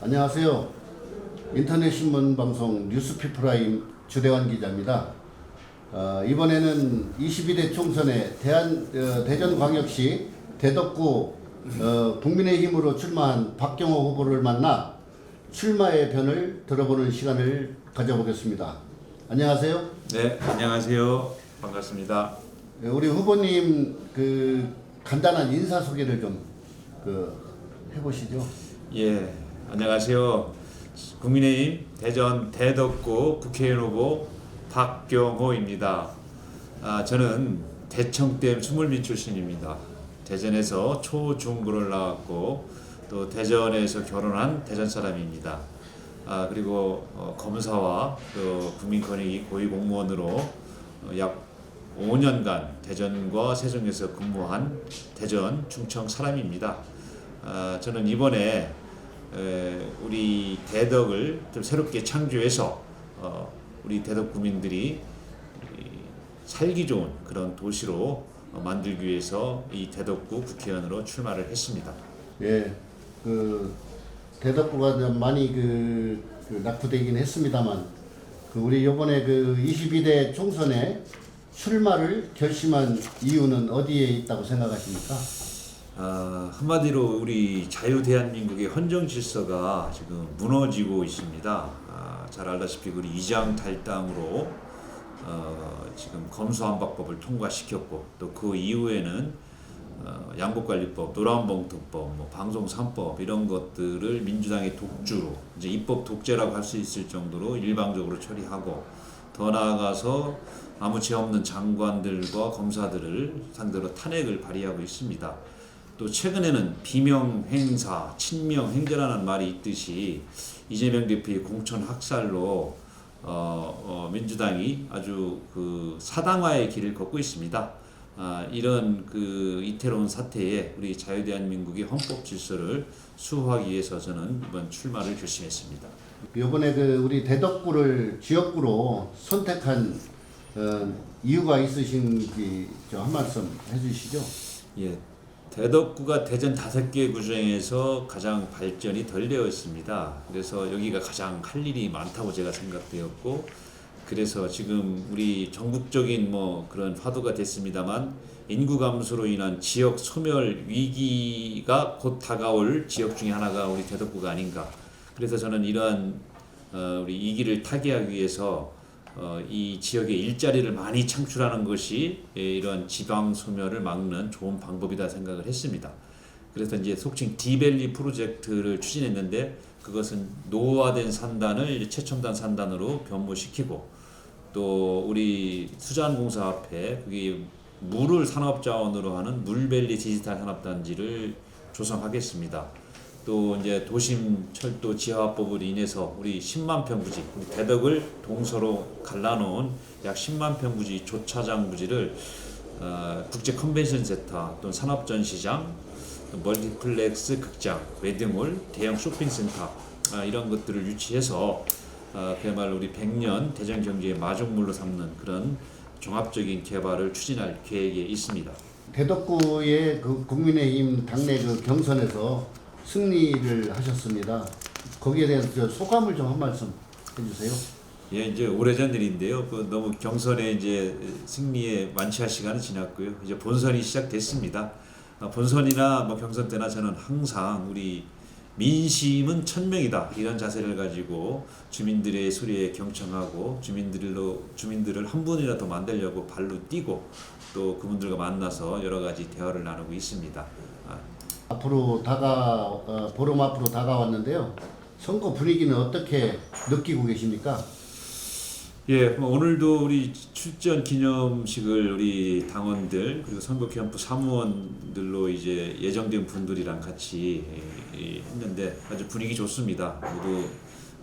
안녕하세요. 인터넷 신문 방송 뉴스피프라임 주대환 기자입니다. 어, 이번에는 22대 총선에 대한 어, 대전광역시 대덕구 어, 국민의힘으로 출마한 박경호 후보를 만나 출마의 변을 들어보는 시간을 가져보겠습니다. 안녕하세요. 네, 안녕하세요. 반갑습니다. 네, 우리 후보님 그 간단한 인사 소개를 좀 그 해보시죠. 예, 안녕하세요. 국민의힘 대전 대덕구 국회의원 후보 박경호입니다. 아, 저는 대청댐 수물민 출신입니다. 대전에서 초중고를 나왔고 또 대전에서 결혼한 대전 사람입니다. 아, 그리고 어, 검사와 또 국민권익위 고위공무원으로 어, 약 5년간 대전과 세종에서 근무한 대전 충청 사람입니다. 아, 저는 이번에 에, 우리 대덕을 좀 새롭게 창조해서 어, 우리 대덕 구민들이 이, 살기 좋은 그런 도시로 어, 만들기 위해서 이 대덕구 국회의원으로 출마를 했습니다. 예, 그 대덕구가 좀 많이 그, 그 낙후되긴 했습니다만 그 우리 이번에 그 22대 총선에 출마를 결심한 이유는 어디에 있다고 생각하십니까? 아, 한마디로 우리 자유 대한민국의 헌정 질서가 지금 무너지고 있습니다. 아, 잘 알다시피 우리 이장 탈당으로 어, 지금 검수한박법을 통과시켰고 또 그 이후에는 어, 양복관리법, 노란봉투법, 뭐 방송 3법 이런 것들을 민주당의 독주로 이제 입법 독재라고 할 수 있을 정도로 일방적으로 처리하고 더 나아가서 아무 죄 없는 장관들과 검사들을 상대로 탄핵을 발의하고 있습니다. 또 최근에는 비명 행사, 친명 행제라는 말이 있듯이 이재명 대표의 공천 학살로 어, 어, 민주당이 아주 그 사당화의 길을 걷고 있습니다. 아, 이런 그 이태로운 사태에 우리 자유대한민국의 헌법 질서를 수호하기 위해서 저는 이번 출마를 결심했습니다. 이번에 그 우리 대덕구를 지역구로 선택한 어, 이유가 있으신지 좀 한 말씀 해주시죠. 예, 대덕구가 대전 다섯 개 구중에서 가장 발전이 덜 되어 있습니다. 그래서 여기가 가장 할 일이 많다고 제가 생각되었고, 그래서 지금 우리 전국적인 뭐 그런 화두가 됐습니다만 인구 감소로 인한 지역 소멸 위기가 곧 다가올 지역 중에 하나가 우리 대덕구가 아닌가. 그래서 저는 이러한 어, 우리 이기를 타개하기 위해서 어, 이 지역에 일자리를 많이 창출하는 것이 예, 이런 지방 소멸을 막는 좋은 방법이다 생각을 했습니다. 그래서 이제 속칭 디밸리 프로젝트를 추진했는데 그것은 노후화된 산단을 최첨단 산단으로 변모시키고 또 우리 수자원공사 앞에 그게 물을 산업자원으로 하는 물밸리 디지털 산업단지를 조성하겠습니다. 또 이제 도심 철도 지하화법으로 인해서 우리 10만 평 부지, 우리 대덕을 동서로 갈라놓은 약 10만 평 부지 조차장 부지를 어, 국제 컨벤션 센터 또는 산업 전시장, 또 멀티플렉스 극장, 웨딩홀, 대형 쇼핑센터 아, 이런 것들을 유치해서 어, 그야말로 우리 100년 대전 경제의 마중물로 삼는 그런 종합적인 개발을 추진할 계획에 있습니다. 대덕구의 그 국민의힘 당내 그 경선에서 승리를 하셨습니다. 거기에 대해서 저 소감을 좀 한 말씀 해주세요. 예, 이제 오래전 일인데요. 그 너무 경선에 이제 승리에 만취할 시간은 지났고요. 이제 본선이 시작됐습니다. 아, 본선이나 뭐 경선 때나 저는 항상 우리 민심은 천명이다 이런 자세를 가지고 주민들의 소리에 경청하고 주민들로 주민들을 한 분이라도 만들려고 발로 뛰고 또 그분들과 만나서 여러 가지 대화를 나누고 있습니다. 아, 앞으로 다가 어, 보름 앞으로 다가왔는데요. 선거 분위기는 어떻게 느끼고 계십니까? 예, 뭐 오늘도 우리 출전 기념식을 우리 당원들 그리고 선거 캠프 사무원들로 이제 예정된 분들이랑 같이 예, 예, 했는데 아주 분위기 좋습니다. 모두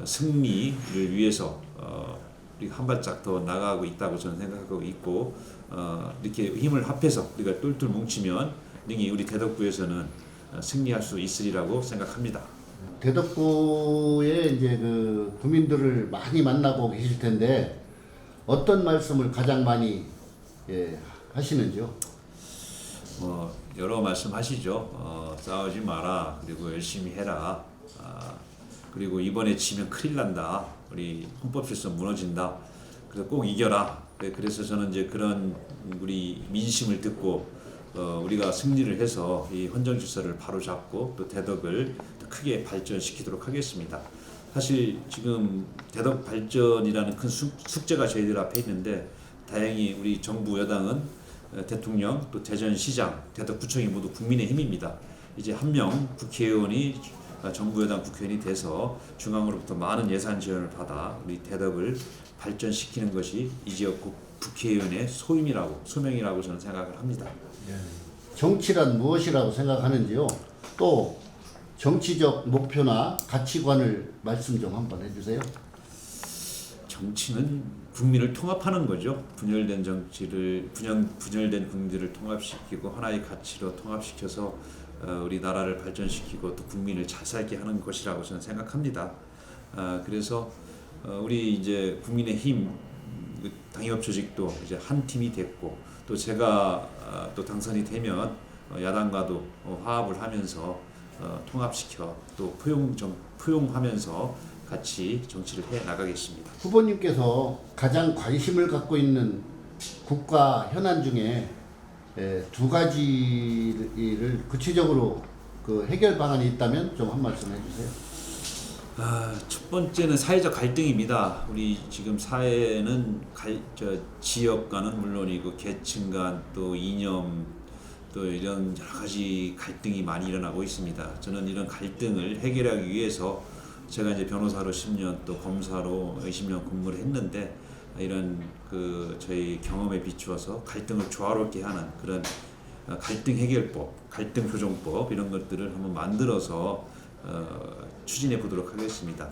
승리를 위해서 어, 우리 한 발짝 더 나가고 있다고 저는 생각하고 있고 어, 이렇게 힘을 합해서 우리가 똘똘 뭉치면 능히 우리 대덕구에서는 어, 승리할 수 있으리라고 생각합니다. 대덕구의 이제 그 구민들을 많이 만나고 계실 텐데 어떤 말씀을 가장 많이 예, 하시는지요? 뭐 여러 말씀 하시죠. 어, 싸우지 마라. 그리고 열심히 해라. 아, 그리고 이번에 지면 큰일 난다. 우리 헌법 질서 무너진다. 그래서 꼭 이겨라. 네, 그래서 저는 이제 그런 우리 민심을 듣고 어, 우리가 승리를 해서 이 헌정 질서를 바로 잡고 또 대덕을 더 크게 발전시키도록 하겠습니다. 사실 지금 대덕 발전이라는 큰 숙, 숙제가 저희들 앞에 있는데 다행히 우리 정부 여당은 어, 대통령 또 대전시장 대덕구청이 모두 국민의 힘입니다. 이제 한 명 국회의원이 어, 정부 여당 국회의원이 돼서 중앙으로부터 많은 예산 지원을 받아 우리 대덕을 발전시키는 것이 이 지역 국- 국회의원의 소임이라고 소명이라고 저는 생각을 합니다. 정치란 무엇이라고 생각하는지요? 또 정치적 목표나 가치관을 말씀 좀 한번 해주세요. 정치는 국민을 통합하는 거죠. 분열된 정치를 분열 분열된 국민들을 통합시키고 하나의 가치로 통합시켜서 어, 우리 나라를 발전시키고 또 국민을 잘 살게 하는 것이라고 저는 생각합니다. 아, 그래서 어, 우리 이제 국민의힘 그 당협 조직도 이제 한 팀이 됐고 또 제가 아, 또 당선이 되면 어, 야당과도 어, 화합을 하면서 어, 통합시켜 또 포용 정 포용하면서 같이 정치를 해 나가겠습니다. 후보님께서 가장 관심을 갖고 있는 국가 현안 중에 에, 두 가지를 구체적으로 그 해결 방안이 있다면 좀 한 말씀 해주세요. 아, 첫 번째는 사회적 갈등입니다. 우리 지금 사회는 갈, 저 지역 간은 물론이고 계층 간 또 이념 또 이런 여러 가지 갈등이 많이 일어나고 있습니다. 저는 이런 갈등을 해결하기 위해서 제가 이제 변호사로 10년 또 검사로 20년 근무를 했는데 이런 그 저희 경험에 비추어서 갈등을 조화롭게 하는 그런 어, 갈등 해결법, 갈등 조정법 이런 것들을 한번 만들어서 어, 추진해 보도록 하겠습니다.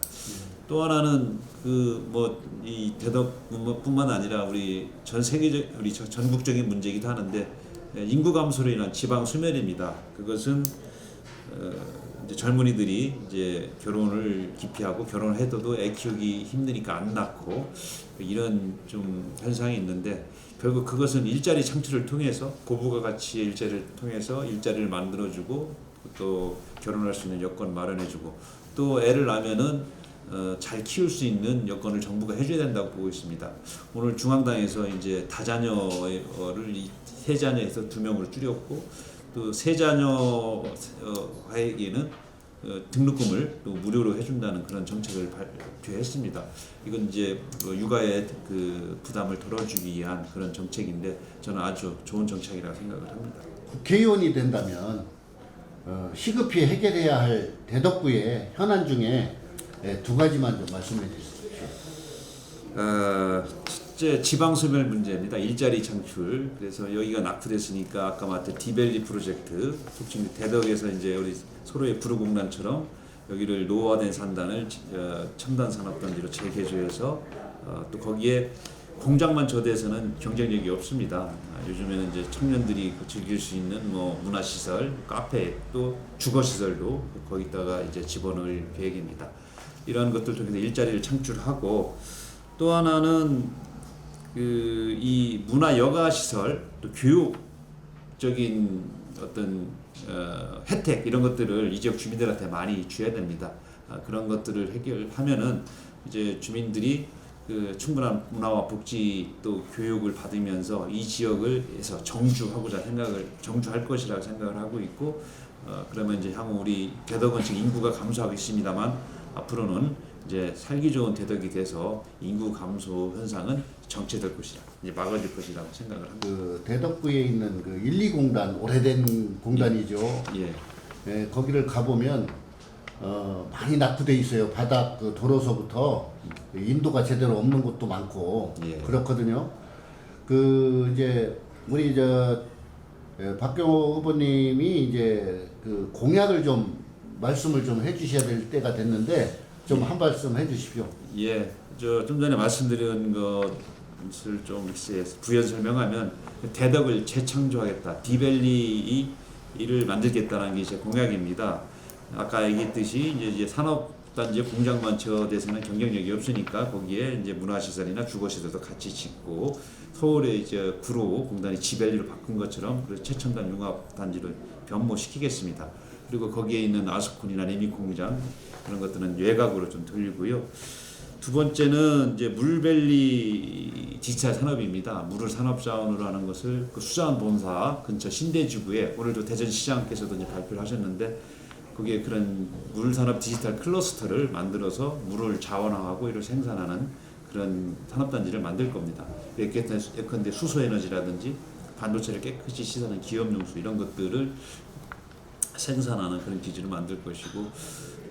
또 하나는 그 뭐 이 대덕뿐만 아니라 우리 전 세계적 우리 전- 전국적인 문제이기도 하는데 예, 인구 감소로 인한 지방 소멸입니다. 그것은 어, 이제 젊은이들이 이제 결혼을 기피하고 결혼을 해도도 애 키우기 힘드니까 안 낳고 이런 좀 현상이 있는데 결국 그것은 일자리 창출을 통해서 고부가 가치의 일자리를 통해서 일자리를 만들어주고 또 결혼할 수 있는 여건 마련해주고 또 애를 낳으면은 어, 잘 키울 수 있는 여건을 정부가 해줘야 된다고 보고 있습니다. 오늘 중앙당에서 이제 다자녀를 이세 자녀에서 두 명으로 줄였고 또 세 자녀에게는 어, 등록금을 또 무료로 해준다는 그런 정책을 발표했습니다. 이건 이제 뭐 육아의 그 부담을 덜어주기 위한 그런 정책인데 저는 아주 좋은 정책이라고 생각을 합니다. 국회의원이 된다면 어, 시급히 해결해야 할 대덕구의 현안 중에 에, 두 가지만 좀 말씀해 주십시오. 어, 첫째 지방 소멸 문제입니다. 일자리 창출. 그래서 여기가 낙후됐으니까 아까 말했던 디벨리 프로젝트, 속칭 대덕에서 이제 우리 소로의 부르공단처럼 여기를 노후화된 산단을 어, 첨단 산업 단지로 재개조해서 어, 또 거기에 공장만 저대해서는 경쟁력이 없습니다. 아, 요즘에는 이제 청년들이 그 즐길 수 있는 뭐 문화시설, 카페 또 주거시설도 거기다가 이제 집어넣을 계획입니다. 이러한 것들 통해서 일자리를 창출하고 또 하나는 그 이 문화 여가 시설 또 교육적인 어떤 어, 혜택 이런 것들을 이 지역 주민들한테 많이 줘야 됩니다. 아, 그런 것들을 해결하면은 이제 주민들이 그 충분한 문화와 복지 또 교육을 받으면서 이 지역을 해서 정주하고자 생각을 정주할 것이라고 생각을 하고 있고 어, 그러면 이제 향후 우리 대덕은 지금 인구가 감소하고 있습니다만 앞으로는 이제 살기 좋은 대덕이 돼서 인구 감소 현상은 정체될 것이라 이제 막아질 것이라고 생각을 합니다. 그 대덕구에 있는 그 1, 2 공단 오래된 공단이죠. 예, 예, 거기를 가보면 어, 많이 낙후돼 있어요. 바닥 그 도로서부터 인도가 제대로 없는 곳도 많고 예. 그렇거든요. 그 이제 우리 저 예, 박경호 후보님이 이제 그 공약을 좀 말씀을 좀 해주셔야 될 때가 됐는데 좀 한 말씀 해주십시오. 예, 저 좀 전에 말씀드린 것을 좀 부연 설명하면 대덕을 재창조하겠다, 디벨리 이를 만들겠다는 게 제 공약입니다. 아까 얘기했듯이 이제, 이제 산업 단지 공장만 저대서는 경쟁력이 없으니까 거기에 이제 문화시설이나 주거시설도 같이 짓고 서울의 이제 구로 공단이 지벨리로 바꾼 것처럼 그 최첨단 융합단지를 변모시키겠습니다. 그리고 거기에 있는 아스콘이나 레미 공장 그런 것들은 외곽으로 좀 돌리고요. 두 번째는 이제 물밸리 디지털 산업입니다. 물을 산업 자원으로 하는 것을 그 수자원 본사 근처 신대지구에 오늘도 대전시장께서도 이제 발표를 하셨는데 거기에 그런 물 산업 디지털 클러스터를 만들어서 물을 자원화하고 이를 생산하는 그런 산업단지를 만들 겁니다. 예컨대 예컨대 수소 에너지라든지 반도체를 깨끗이 씻어낸 기업용수 이런 것들을 생산하는 그런 기지를 만들 것이고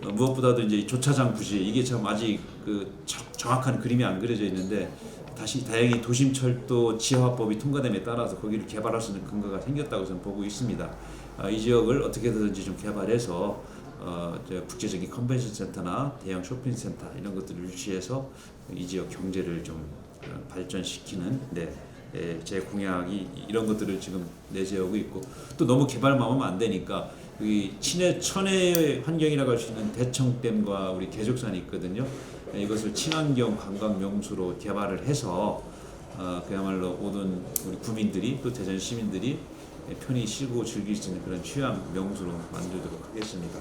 어, 무엇보다도 이제 이 조차장 부지 이게 참 아직 그 정- 정확한 그림이 안 그려져 있는데 다시 다행히 도심철도 지하화법이 통과됨에 따라서 거기를 개발할 수 있는 근거가 생겼다고 저는 보고 있습니다. 아, 이 지역을 어떻게든지 좀 개발해서 어, 저 국제적인 컨벤션 센터나 대형 쇼핑 센터 이런 것들을 유치해서 이 지역 경제를 좀 어, 발전시키는 네, 예, 제 공약이 이런 것들을 지금 내세우고 있고 또 너무 개발만 하면 안 되니까 여기 친해 천혜 환경이라고 할 수 있는 대청댐과 우리 개족산이 있거든요. 예, 이것을 친환경 관광 명소로 개발을 해서 어, 그야말로 모든 우리 구민들이 또 대전 시민들이 예, 편히 쉬고 즐길 수 있는 그런 휴양 명소로 만들도록 하겠습니다.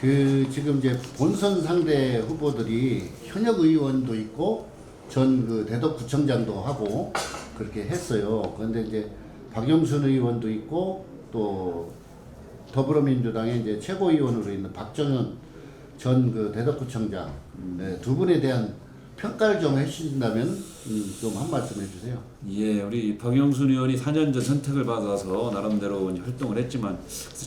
그 지금 이제 본선 상대 후보들이 현역 의원도 있고 전 그 대덕구청장도 하고 그렇게 했어요. 그런데 이제 박영순 의원도 있고 또 더불어민주당의 이제 최고위원으로 있는 박정현 전 그 대덕구청장 네, 두 분에 대한 평가를 좀 해주신다면 음, 좀한 말씀 해주세요. 예, 우리 박영순 의원이 4년 전 선택을 받아서 나름대로 활동을 했지만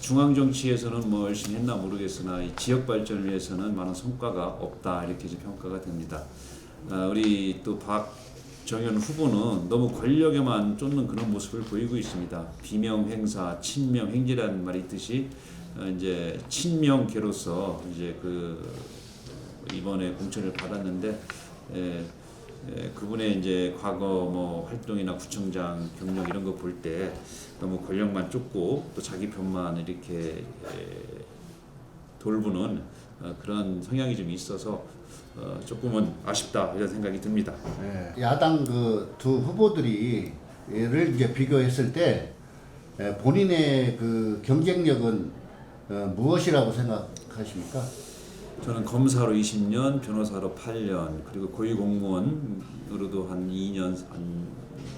중앙 정치에서는 뭐 열심히 했나 모르겠으나 이 지역 발전을 위해서는 많은 성과가 없다 이렇게 평가가 됩니다. 아, 우리 또 박정현 후보는 너무 권력에만 쫓는 그런 모습을 보이고 있습니다. 비명 행사, 친명 행제라는 말이 있듯이 어, 이제 친명계로서 이제 그 이번에 공천을 받았는데 에, 에, 그분의 이제 과거 뭐 활동이나 구청장 경력 이런 거 볼 때 너무 권력만 쫓고 또 자기 편만 이렇게 에, 돌보는 어, 그런 성향이 좀 있어서 어, 조금은 아쉽다 이런 생각이 듭니다. 네. 야당 그 두 후보들이 를 이제 비교했을 때 에, 본인의 그 경쟁력은 어, 무엇이라고 생각하십니까? 저는 검사로 20년, 변호사로 8년, 그리고 고위공무원으로도 한 2년 한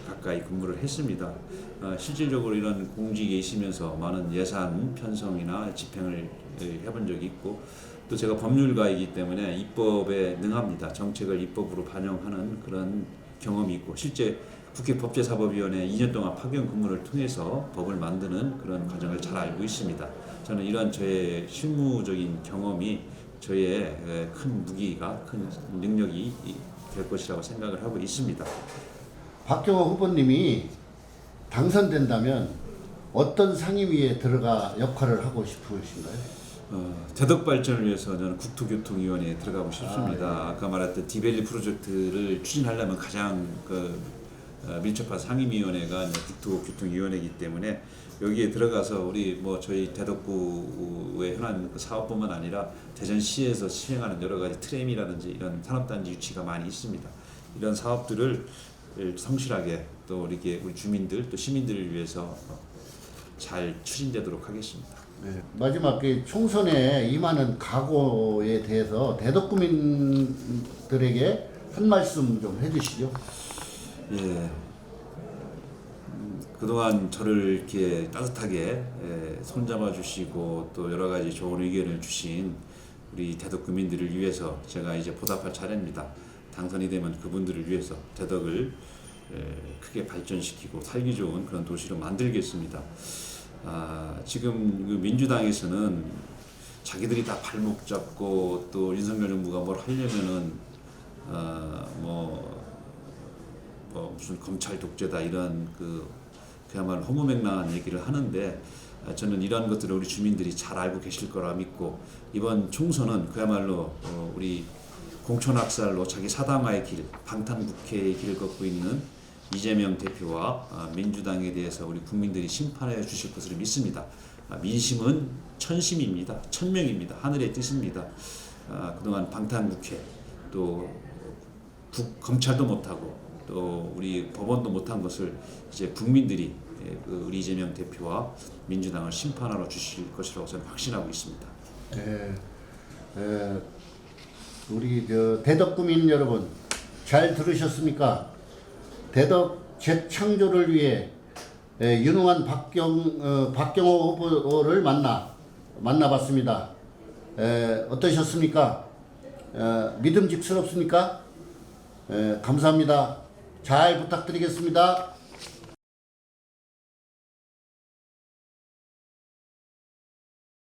가까이 근무를 했습니다. 어, 실질적으로 이런 공직에 있으면서 많은 예산 편성이나 집행을 예, 해본 적이 있고 또 제가 법률가이기 때문에 입법에 능합니다. 정책을 입법으로 반영하는 그런 경험이 있고 실제 국회 법제사법위원회 2년 동안 파견 근무를 통해서 법을 만드는 그런 과정을 잘 알고 있습니다. 저는 이러한 저의 실무적인 경험이 저의 에, 큰 무기가 큰 능력이 이- 될 것이라고 생각을 하고 있습니다. 박경호 후보님이 당선된다면 어떤 상임위에 들어가 역할을 하고 싶으신가요? 어, 대덕 발전을 위해서 저는 국토교통위원회에 들어가고 싶습니다. 아, 까 말했던 디벨리 프로젝트를 추진하려면 가장 그 어, 밀접한 상임위원회가 국토교통위원회이기 때문에 여기에 들어가서 우리 뭐 저희 대덕구의 현안 그 사업뿐만 아니라 대전시에서 시행하는 여러 가지 트램이라든지 이런 산업단지 유치가 많이 있습니다. 이런 사업들을 성실하게 또 이렇게 우리 주민들 또 시민들을 위해서 잘 추진되도록 하겠습니다. 네. 마지막 그 총선에 임하는 각오에 대해서 대덕구민들에게 한 말씀 좀 해주시죠. 예. 음, 그동안 저를 이렇게 따뜻하게 예, 손잡아 주시고 또 여러 가지 좋은 의견을 주신 우리 대덕 구민들을 위해서 제가 이제 보답할 차례입니다. 당선이 되면 그분들을 위해서 대덕을 예, 크게 발전시키고 살기 좋은 그런 도시로 만들겠습니다. 아, 지금 그 민주당에서는 자기들이 다 발목 잡고 또 윤석열 정부가 뭘 하려면은 아, 뭐, 뭐 무슨 검찰 독재다 이런 그 그야말로 허무맹랑한 얘기를 하는데 아, 저는 이러한 것들을 우리 주민들이 잘 알고 계실 거라 믿고 이번 총선은 그야말로 어, 우리 공천학살로 자기 사당화의 길, 방탄국회의 길을 걷고 있는 이재명 대표와 아, 민주당에 대해서 우리 국민들이 심판해 주실 것을 믿습니다. 아, 민심은 천심입니다. 천명입니다. 하늘의 뜻입니다. 아, 그동안 방탄국회 또 국, 검찰도 못하고 또 우리 법원도 못한 것을 이제 국민들이 예, 그 우리 이재명 대표와 민주당을 심판하러 주실 것이라고 저는 확신하고 있습니다. 예, 예, 우리 저 대덕 구민 여러분 잘 들으셨습니까? 대덕 재창조를 위해 예, 유능한 박경 어, 박경호 후보를 만나 만나봤습니다. 예, 어떠셨습니까? 예, 믿음직스럽습니까? 예, 감사합니다. 잘 부탁드리겠습니다.